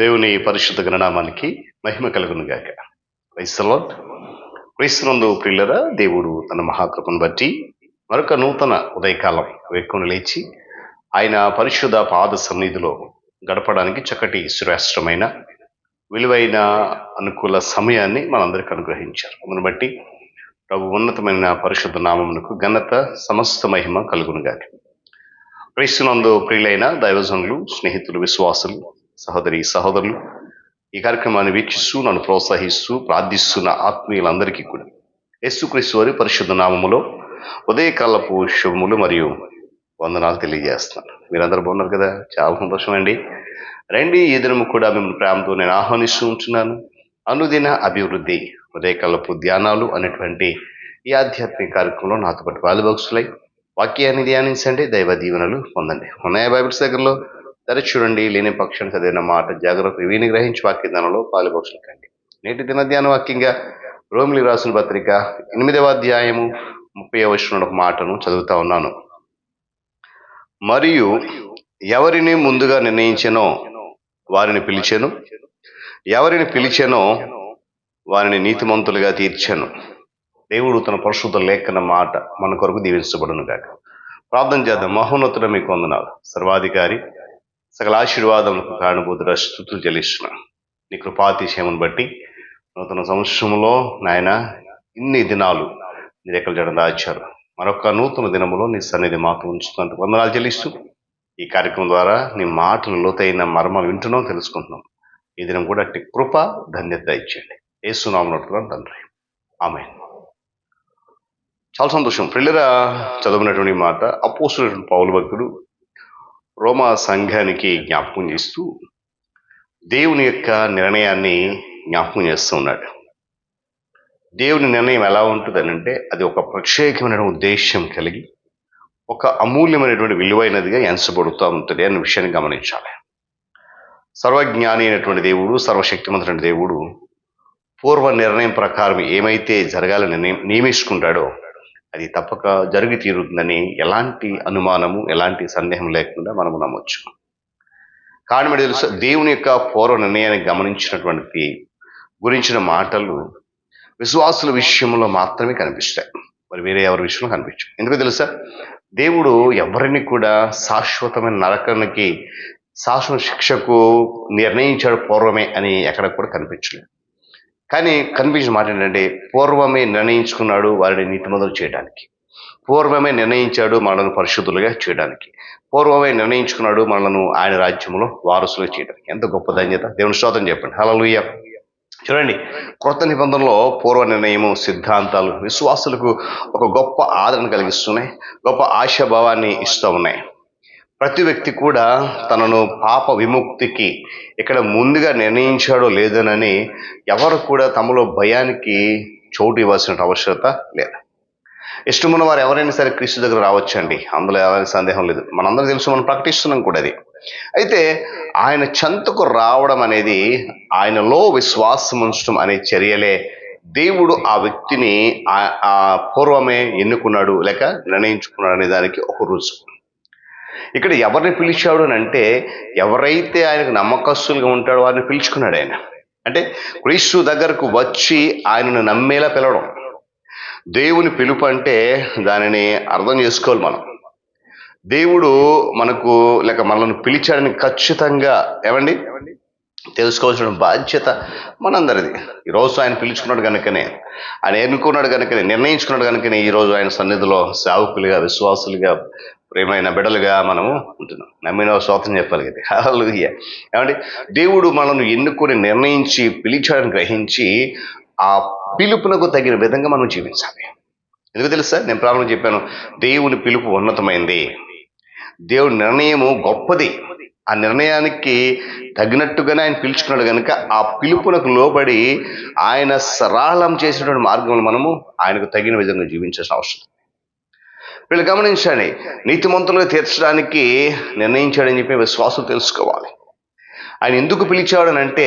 దేవుని పరిశుద్ధ గణనామానికి మహిమ కలుగును గాక. క్రైస్తలో క్రైస్తనందు ప్రిల్లరా దేవుడు తన మహాకృపను బట్టి మరొక నూతన ఉదయకాలం వేక్కుని లేచి ఆయన పరిశుద్ధ పాద సన్నిధిలో గడపడానికి చక్కటి శ్రేష్టమైన విలువైన అనుకూల సమయాన్ని మనందరికీ అనుగ్రహించారు. అందును బట్టి ప్రభు ఉన్నతమైన పరిశుద్ధ నామమునకు ఘనత సమస్త మహిమ కలుగును క్రైస్తునందు ప్రియులైన దైవజనులు స్నేహితులు విశ్వాసులు సహోదరి సహోదరులు ఈ కార్యక్రమాన్ని వీక్షిస్తూ నన్ను ప్రోత్సహిస్తూ ప్రార్థిస్తున్న ఆత్మీయులందరికీ కూడా. యేసుక్రీస్తు వారి పరిశుద్ధ నామములో ఉదయకాలపు శుభములు మరియు వందనాలు తెలియజేస్తున్నాను. మీరందరూ బాగున్నారు కదా? చాలా సంతోషం అండి. రండి ఈ దినము కూడా మిమ్మల్ని ప్రేమతో నేను ఆహ్వానిస్తూ ఉంటున్నాను. అనుదిన అభివృద్ధి ఉదయకాలపు ధ్యానాలు అనేటువంటి ఈ ఆధ్యాత్మిక కార్యక్రమంలో నాతో పాటు వాలిబాక్సులై వాక్యాన్ని ధ్యానించండి దైవ దీవెనలు పొందండి. ఉన్నాయా బైబిల్స్ దగ్గరలో. సరే చూడండి లేని పక్షాన్ని చదివిన మాట జాగ్రత్త. వీని గ్రహించి వాక్య పాలుపక్షులు కండి నేటి దినధ్యాన వాక్యంగా రోమిలి రాసిన పత్రిక ఎనిమిదవ అధ్యాయము ముప్పై వచ్చిన ఒక మాటను చదువుతా ఉన్నాను. మరియు ఎవరిని ముందుగా నిర్ణయించెనో వారిని పిలిచెను. ఎవరిని పిలిచెనో వారిని నీతిమంతులుగా తీర్చాను. దేవుడు తన పరిశుద్ధ లేఖన మాట మన కొరకు దీవించబడును కాక ప్రార్థన చేద్దాం. మహోన్నతుడ మీకు వందనాలు. సర్వాధికారి సకల ఆశీర్వాదములకు కారణభూతుడ స్థుతులు చెల్లిస్తున్నా. నీ కృపాతిశయమును బట్టి నూతన సంవత్సరంలో నాయన ఇన్ని దినాలు నీ రెక్కలు జడ దాచారు. మరొక నూతన దినములో నీ సన్నిధి మాకు ఉంచుతున్నందుకు వందనాలు చెల్లిస్తూ ఈ కార్యక్రమం ద్వారా నీ మాటలు లోతైన మర్మాలు వింటున్నాం తెలుసుకుంటున్నాం. ఈ దినం కూడా అట్టి కృప ధన్యత ఇచ్చేయండి. ఏసునామన్నట్టుగా తండ్రి. ఆమె చాలా సంతోషం. ప్రిల్లరా చదువునటువంటి మాట అపోస్తున్నటువంటి పౌలు భక్తుడు రోమా సంఘానికి జ్ఞాపకం చేస్తూ దేవుని యొక్క నిర్ణయాన్ని జ్ఞాపకం చేస్తూ ఉన్నాడు. దేవుని నిర్ణయం ఎలా ఉంటుందనంటే అది ఒక ప్రత్యేకమైన ఉద్దేశం కలిగి ఒక అమూల్యమైనటువంటి విలువైనదిగా ఎంచబడుతూ ఉంటుంది అనే విషయాన్ని గమనించాలి. సర్వజ్ఞాని అయినటువంటి దేవుడు సర్వశక్తిమంతుడైన దేవుడు పూర్వ నిర్ణయం ప్రకారం ఏమైతే జరగాలని నియమించుకుంటాడో అది తప్పక జరిగి తీరుతుందని ఎలాంటి అనుమానము ఎలాంటి సందేహం లేకుండా మనము నమ్మొచ్చు. కానీ మరి తెలుసు దేవుని యొక్క పూర్వ నిర్ణయాన్ని గమనించినటువంటి గురించిన మాటలు విశ్వాసుల విషయంలో మాత్రమే కనిపిస్తాయి. మరి వేరే ఎవరి విషయంలో కనిపించవు. ఎందుకు తెలుసా దేవుడు ఎవరిని కూడా శాశ్వతమైన నరకానికి శాశ్వత శిక్షకు నిర్ణయించాడు పూర్వమే అని ఎక్కడ కూడా కనిపించలేదు. కానీ కన్ఫ్యూజన్ మాట ఏంటంటే పూర్వమే నిర్ణయించుకున్నాడు వారిని నీతిమంతులు చేయడానికి. పూర్వమే నిర్ణయించాడు మనల్ని పరిశుద్ధులుగా చేయడానికి. పూర్వమే నిర్ణయించుకున్నాడు మనల్ని ఆయన రాజ్యంలో వారసులుగా చేయడానికి. ఎంత గొప్ప ధన్యత. దేవుని స్తోత్రం చెప్పండి. హల్లెలూయా. చూడండి క్రొత్త నిబంధనలో పూర్వ నిర్ణయము సిద్ధాంతాలు విశ్వాసులకు ఒక గొప్ప ఆదరణ కలిగిస్తున్నాయి గొప్ప ఆశాభావాన్ని ఇస్తూ ఉన్నాయి. ప్రతి వ్యక్తి కూడా తనను పాప విముక్తికి ఇక్కడ ముందుగా నిర్ణయించాడో లేదనని ఎవరు కూడా తమలో భయానికి చోటు ఇవ్వాల్సిన అవసరత లేదు. ఇష్టమున్న వారు ఎవరైనా సరే క్రీస్తు దగ్గర రావచ్చండి. అందులో ఎవరైనా సందేహం లేదు. మనందరం తెలుసు మనం ప్రకటిస్తున్నాం కూడా అది. అయితే ఆయన చెంతకు రావడం అనేది ఆయనలో విశ్వాసం ఉంచడం అనే చర్యలే దేవుడు ఆ వ్యక్తిని ఆ- ఆ పూర్వమే ఎన్నుకున్నాడు లేక నిర్ణయించుకున్నాడు అనే దానికి ఒక రుజువు. ఇక్కడ ఎవరిని పిలిచాడు అని అంటే ఎవరైతే ఆయనకు నమ్మకస్తులుగా ఉంటాడో వారిని పిలుచుకున్నాడు ఆయన. అంటే క్రీస్తు దగ్గరకు వచ్చి ఆయనను నమ్మేలా పిలవడం. దేవుని పిలుపు అంటే దానిని అర్థం చేసుకోవాలి మనం. దేవుడు మనకు లేక మనల్ని పిలిచాడని ఖచ్చితంగా ఏమండి? తెలుసుకోవాల్సిన బాధ్యత మనందరిది. ఈరోజు ఆయన పిలుచుకున్నాడు కనుకనే ఆయన ఎన్నుకున్నాడు కనుకనే నిర్ణయించుకున్నాడు కనుకనే ఈరోజు ఆయన సన్నిధిలో సేవకులుగా విశ్వాసులుగా ప్రేమైన బిడలుగా మనము ఉంటున్నాం. నమ్మిన స్వాతం చెప్పాలి కదా. హల్లెలూయా. దేవుడు మనల్ని ఎన్నుకొని నిర్ణయించి పిలిచాడని గ్రహించి ఆ పిలుపునకు తగిన విధంగా మనం జీవించాలి. ఎందుకు తెలుసా? నేను ప్రారంభం చెప్పాను దేవుని పిలుపు ఉన్నతమైంది. దేవుడి నిర్ణయము గొప్పది. ఆ నిర్ణయానికి తగినట్టుగానే ఆయన పిలుచుకున్నాడు కనుక ఆ పిలుపునకు లోబడి ఆయన సరళం చేసినటువంటి మార్గంలో మనము ఆయనకు తగిన విధంగా జీవించాల్సిన అవసరం. వీళ్ళు గమనించండి నీతిమంతులుగా తీర్చడానికి నిర్ణయించాడని చెప్పి విశ్వాసం తెలుసుకోవాలి. ఆయన ఎందుకు పిలిచాడనంటే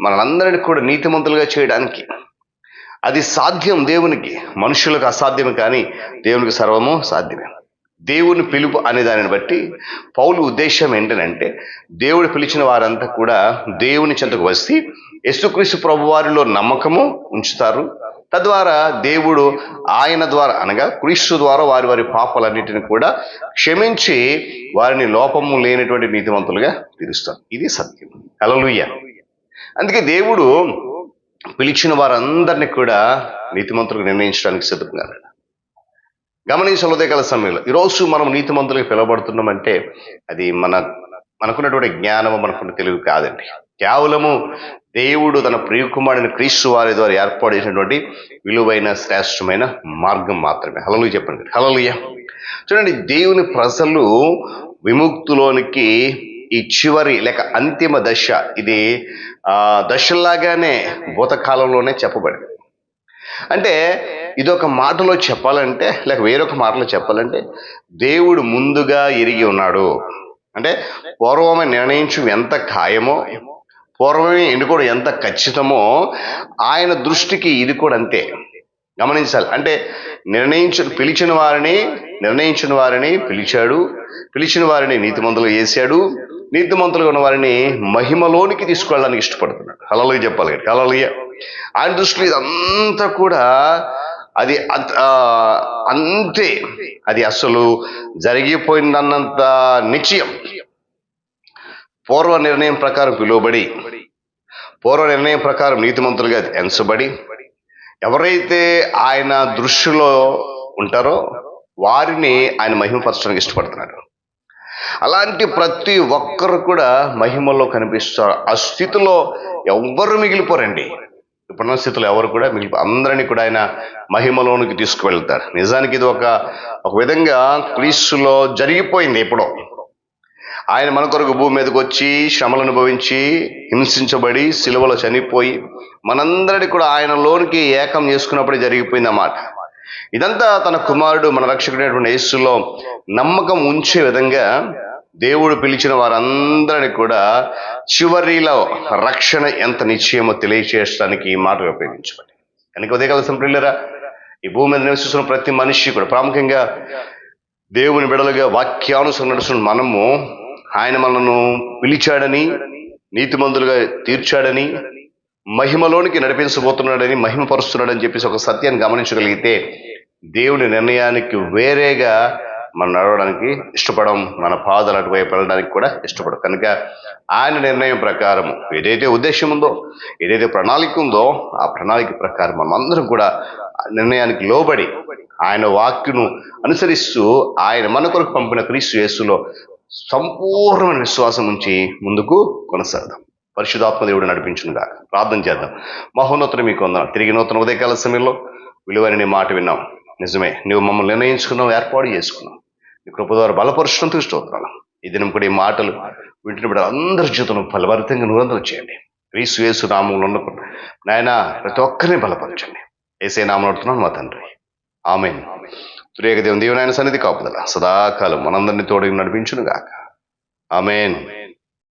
మనందరినీ కూడా నీతిమంతులుగా చేయడానికి. అది సాధ్యం దేవునికి మనుషులకు అసాధ్యం కానీ దేవునికి సర్వము సాధ్యమే. దేవుని పిలుపు అనే దానిని బట్టి పౌలు ఉద్దేశం ఏంటంటే దేవుడు పిలిచిన వారంతా కూడా దేవుని చెంతకు వస్తే యేసుక్రీస్తు ప్రభు వారిలో నమ్మకము ఉంచుతారు తద్వారా దేవుడు ఆయన ద్వారా అనగా క్రీస్తు ద్వారా వారి వారి పాపాలన్నిటిని కూడా క్షమించి వారిని లోపము లేనటువంటి నీతివంతులుగా తీరుస్తారు ఇది సత్యం. అలలుయ్య అందుకే దేవుడు పిలిచిన వారందరినీ కూడా నీతిమంతులకు నిర్ణయించడానికి సిద్ధంగా ఉన్నాడు. గమనించాలి ఉదయకాల సమయంలో ఈరోజు మనం నీతిమంతులకు పిలువబడుతున్నామంటే అది మన మనకున్నటువంటి జ్ఞానము మనకున్న తెలివి కాదండి. కేవలము దేవుడు తన ప్రియకుమారుని క్రీస్తు వారి ద్వారా ఏర్పాటు చేసినటువంటి విలువైన శ్రేష్టమైన మార్గం మాత్రమే. హలలు చెప్పండి. హలలుయ చూడండి దేవుని ప్రజలు విముక్తులోనికి ఈ చివరి లేక అంతిమ దశ ఇది దశలాగానే భూతకాలంలోనే చెప్పబడింది. అంటే ఇది ఒక మాటలో చెప్పాలంటే లేక వేరొక మాటలో చెప్పాలంటే దేవుడు ముందుగా ఎరిగి ఉన్నాడు. అంటే పూర్వమే నిర్ణయించు ఎంత ఖాయమో పూర్వమే ఎన్నుకోవడం ఎంత ఖచ్చితమో ఆయన దృష్టికి ఇది కూడా అంతే. గమనించాలి. అంటే నిర్ణయించు పిలిచిన వారిని నిర్ణయించిన వారిని పిలిచాడు. పిలిచిన వారిని నీతిమంతులు వేసాడు నీతిమంతులుగా ఉన్న వారిని మహిమలోనికి తీసుకెళ్ళడానికి ఇష్టపడుతున్నాడు. హలలుగా చెప్పాలి కదా. హలలుగా ఆయన దృష్టిలో ఇదంతా కూడా అది అంతే అది అసలు జరిగిపోయిందన్నంత నిశ్చయం. పూర్వ నిర్ణయం ప్రకారం పిలువబడి పూర్వ నిర్ణయం ప్రకారం నీతిమంతులుగా ఎంచబడి ఎవరైతే ఆయన దృష్టిలో ఉంటారో వారిని ఆయన మహిమపరచడానికి ఇష్టపడుతున్నాడు అలాంటి ప్రతి ఒక్కరు కూడా మహిమలో కనిపిస్తారు ఆ స్థితిలో ఎవ్వరు మిగిలిపోరండి. ఇప్పుడున్న స్థితిలో ఎవరు కూడా మిగిలి అందరినీ కూడా ఆయన మహిమలోనికి తీసుకువెళ్తారు. నిజానికి ఇది ఒక ఒక విధంగా క్రీస్తులో జరిగిపోయింది ఎప్పుడో. ఆయన మన కొరకు భూమి మీదకి వచ్చి శ్రమలు అనుభవించి హింసించబడి సిలువలో చనిపోయి మనందరినీ కూడా ఆయనలోనికి ఏకం చేసుకున్నప్పుడే జరిగిపోయింది అన్నమాట ఇదంతా తన కుమారుడు మన రక్షకుడైనటువంటి యేసులో నమ్మకం ఉంచే విధంగా దేవుడు పిలిచిన వారందరిని కూడా చివరిలో రక్షణ ఎంత నిశ్చయమో తెలియచేయడానికి ఈ మాటలు ఉపయోగించబడి కనుక ఉదయ కలసం పిల్లరా ఈ భూమి మీద నివసిస్తున్న ప్రతి మనిషి కూడా ప్రాముఖ్యంగా దేవుని బిడలుగా వాక్యానుసరణ నడుస్తున్న మనము ఆయన మనను పిలిచాడని నీతిమంతులుగా తీర్చాడని మహిమలోనికి నడిపించబోతున్నాడని మహిమపరుస్తున్నాడని చెప్పేసి ఒక సత్యాన్ని గమనించగలిగితే దేవుని నిర్ణయానికి వేరేగా మనం నడవడానికి ఇష్టపడం మన పాదాలు అటువైపు వెళ్ళడానికి కూడా ఇష్టపడం కనుక ఆయన నిర్ణయం ప్రకారం ఏదైతే ఉద్దేశం ఉందో ఏదైతే ప్రణాళిక ఉందో ఆ ప్రణాళిక ప్రకారం మనమందరం కూడా నిర్ణయానికి లోబడి ఆయన వాక్యును అనుసరిస్తూ ఆయన మన కొరకు పంపిన క్రీస్తు యేసులో సంపూర్ణమైన విశ్వాసం ఉంచి ముందుకు కొనసాగదాం. పరిశుధాత్మ దేవుడు నడిపించునుగా ప్రార్థన చేద్దాం. మహోన్నతుని మీకు వందనం తిరిగి నూతన ఉదయకాల సమయంలో విలువైన నీ మాట విన్నాం. నిజమే నువ్వు మమ్మల్ని నిర్ణయించుకున్నావు ఏర్పాటు చేసుకున్నావు. నీ కృప ద్వారా బలపరుషంతో స్తోత్రాలు. ఈ దినం కూడా ఈ మాటలు వింటున్న అందరి జీవితంలో ఫలభరితంగా నిరంతరం చేయండి. క్రీసు వేసు నామంలో ఉన్న నాయన ప్రతి ఒక్కరిని బలపరచండి. ఏసే నామం నడుతున్నాను మా తండ్రి. ఆమె త్రేక దేవుని దేవుని ఆయన సన్నిధి కాపుదల. సదాకాలం మనందరినీ తోడు నడిపించునుగాక. ఆమెన్.